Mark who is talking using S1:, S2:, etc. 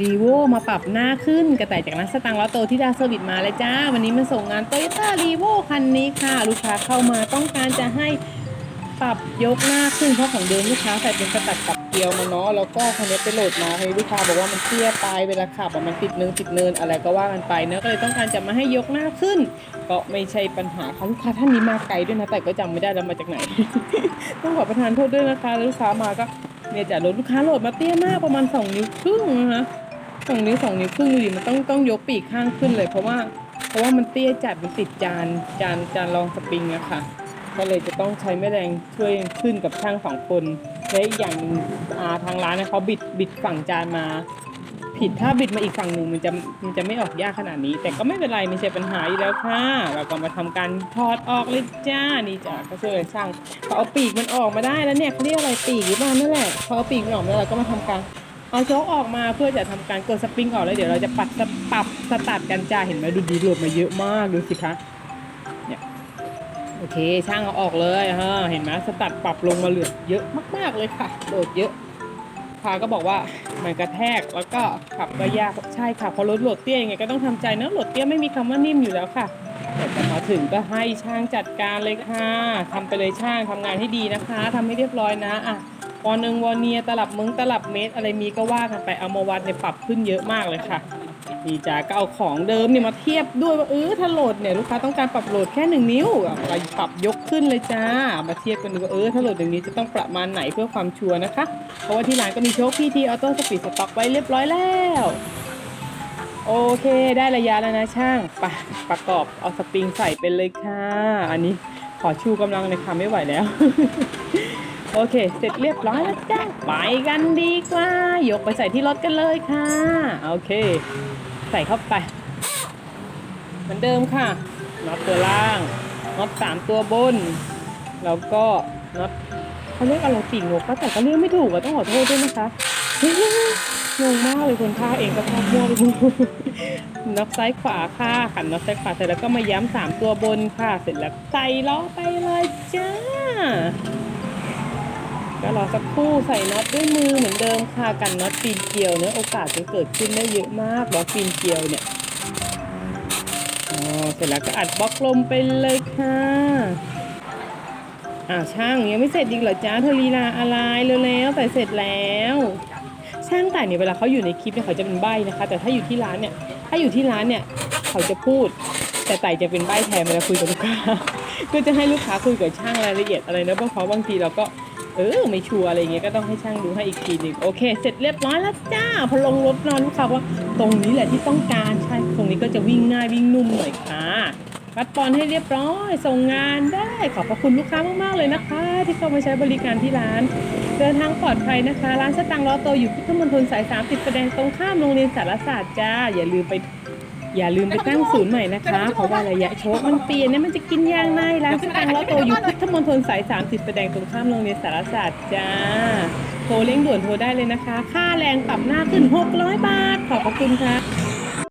S1: รีโวมาปรับหน้าขึ้นกระต่ายจากนักสตังล้อโตที่ดาเซอร์วิสมาเลยจ้า วันนี้มาส่งงานโตโยต้ารีโวคันนี้ค่ะ ลูกค้าเข้ามาต้องการจะให้ปรับยกหน้าขึ้นเพราะของเดิมลูกค้าใส่เป็นกระตัดกับเกลียวมาเนาะแล้วก็คันนี้ไปโหลดมาให้ลูกค้าบอกว่ามันเตี้ยไปเวลาขับมันติดเนินติดเนินอะไรก็ว่ากันไปเนอะก็เลยต้องการจะมาให้ยกหน้าขึ้น ก็ไม่ใช่ปัญหาค่ะลูกค้าท่านนี้มาไกลด้วยนะแต่ก็จำไม่ได้แล้วมาจากไหน ต้องขอประทานโทษด้วยนะคะแล้วลูกค้ามาก็เนี่ยจะรถลูกค้าโหลดมาเตี้ยมากประมาณสองนิ้วครึ่งนะคะ สองนิ้วสองนิ้วครึ่งดูดิมันต้องต้องยกปีกข้างขึ้นเลย เพราะว่าเพราะว่ามันเตี้ยจัดมันติดจานจานจานรองสปริงอะค่ะ ก็เลยจะต้องใช้แม่แรงช่วยขึ้นกับช่างสองคนและอีกอย่างหนึ่งอ่าทางร้านเนี่ยเขาบิดบิดฝั่งจานมา ผิดถ้าบิดมาอีกฝั่งหนึ่งมันจะมันจะไม่ออกยากขนาดนี้ แต่ก็ไม่เป็นไรไม่ใช่ปัญหาอยู่แล้วค่ะเราก็มาทำการถอดออกเลยจ้านี่จ้ะก็ช่วยกันช่างพอเอาปีกมันออกมาได้แล้วเนี่ยเขาเรียกอะไรปีกหรือเปล่านั่นแหละพอเอาปีกมันออกมาแล้วเราก็มาทำการ เอาโชคออกมาเพื่อจะทำการกดสปริงออกแล้วเดี๋ยวเราจะปัดสปรับสตาร์ทกันจ้าเห็นไหมดูดีโหลดมาเยอะมากดูสิคะเนี่ยโอเคช่างเอาออกเลยฮะเห็นไหมสตัดปรับลงมาเหลือเยอะมากๆเลยค่ะโดดเยอะพาก็บอกว่ามันกระแทกแล้วก็ขับก็ยากใช่ค่ะเพอรถโหลดเตี้ยยังไงก็ต้องทำใจเนะโหลดเตี้ยไม่มีคำว่านิ่มอยู่แล้วค่ะแต่จะมาถึงก็ให้ช่างจัดการเลยค่ะทำไปเลยช่างทำงานให้ดีนะคะทำให้เรียบร้อยนะอะ วอนึงวอเนียตลับมึงตลับเมตร อะไรมีก็ว่ากันไปเอามาวัดในปรับขึ้นเยอะมากเลยค่ะนี่จ้าก็เอาของเดิมเนี่ยมาเทียบด้วยว่าเออถ้าโหลดเนี่ยลูกค้าต้องการปรับโหลดแค่หนึ่งนิ้วเรปรับยกขึ้นเลยจ้า มาเทียบกันดูว่าเออถ้าโหลดอย่างนี้จะต้องประมาณไหนเพื่อความชัวร์นะคะ เพราะว่าที่ร้านก็มีโชคพีทีออโต้สปีดสต็อกไว้เรียบร้อยแล้วโอเค ได้ระยะแล้วนะช่างไปประกอบเอาสปริงใส่เป็นเลยค่ะ อันนี้ขอชูกำลังในอยค่ะไม่ไหวแล้ว โอเค เสร็จเรียบร้อยแล้วจ้าไปกันดีกว่า ยกไปใส่ที่รถกันเลยค่ะ โอเค ใส่เข้าไป เหมือนเดิมค่ะ น็อตตัวล่าง น็อตสามตัวบน แล้วก็น็อตเขาเรียกอะไรปีกนกก็แต่ก็เรียกไม่ถูกอะต้องขอโทษด้วยนะคะงงมากเลยคนภาคเองก็ภาคมั่วไปน็อตซ้ายขวาค่ะขันน็อตซ้ายขวาเสร็จแล้วก็มาย้ำสามตัวบนค่ะ เสร็จแล้วใส่ล้อไปเลยจ้า ก็รอสักครู่ใส่น็อตด้วยมือเหมือนเดิมค่ะกันน็อตปีนเกลียวเนี่ยโอกาสจะเกิดขึ้นได้เยอะมากน็อตปีนเกลียวเนี่ยอ๋อเสร็จแล้วก็อัดบล็อกลมไปเลยค่ะอ้าวช่างยังไม่เสร็จอีกเหรอจ้าเธอลีลาอะไรเร็วๆแต่เสร็จแล้ว ช่างแต่เนี่ยเวลาเขาอยู่ในคลิปเนี่ยเขาจะเป็นใบนะคะ แต่ถ้าอยู่ที่ร้านเนี่ย ถ้าอยู่ที่ร้านเนี่ยเขาจะพูด แต่ไต่จะเป็นใบแทนเวลาคุยกับลูกค้า ก็จะให้ลูกค้าคุยกับช่างรายละเอียดอะไรนะเพราะบางทีเราก็ เออไม่ชัวร์อะไรเงี้ยก็ต้องให้ช่างดูให้อีกทีหนึ่งโอเค เสร็จเรียบร้อยแล้วจ้าพอลงรถนอนลูกค้าว่าตรงนี้แหละที่ต้องการใช่ตรงนี้ก็จะวิ่งง่ายวิ่งนุ่มหน่อยค่ะวัดปอนให้เรียบร้อย ส่งงานได้ขอบพระคุณลูกค้ามากๆเลยนะคะ ที่เข้ามาใช้บริการที่ร้าน เดินทางปลอดภัยนะคะ ร้านสตังค์ล้อโตอยู่พุทธมณฑลสายสามติดแสดงตรงข้ามโรงเรียนสารศาสตร์จ้าอย่าลืมไป อย่าลืมไปตั้งศูนย์ใหม่นะคะ เพราะว่าระยะโชคมันเปลี่ยนเนี่ยมันจะกินยางในร้านสตังค์ล้วโตอยู่พุทธมณฑลสายสามสิบแสดงตรงข้ามโรงเรียนสารศาสตร์จ้า โทรเร่งด่วนโทรได้เลยนะคะ ค่าแรงปรับหน้าขึ้น 600 บาท ขอบพระคุณค่ะ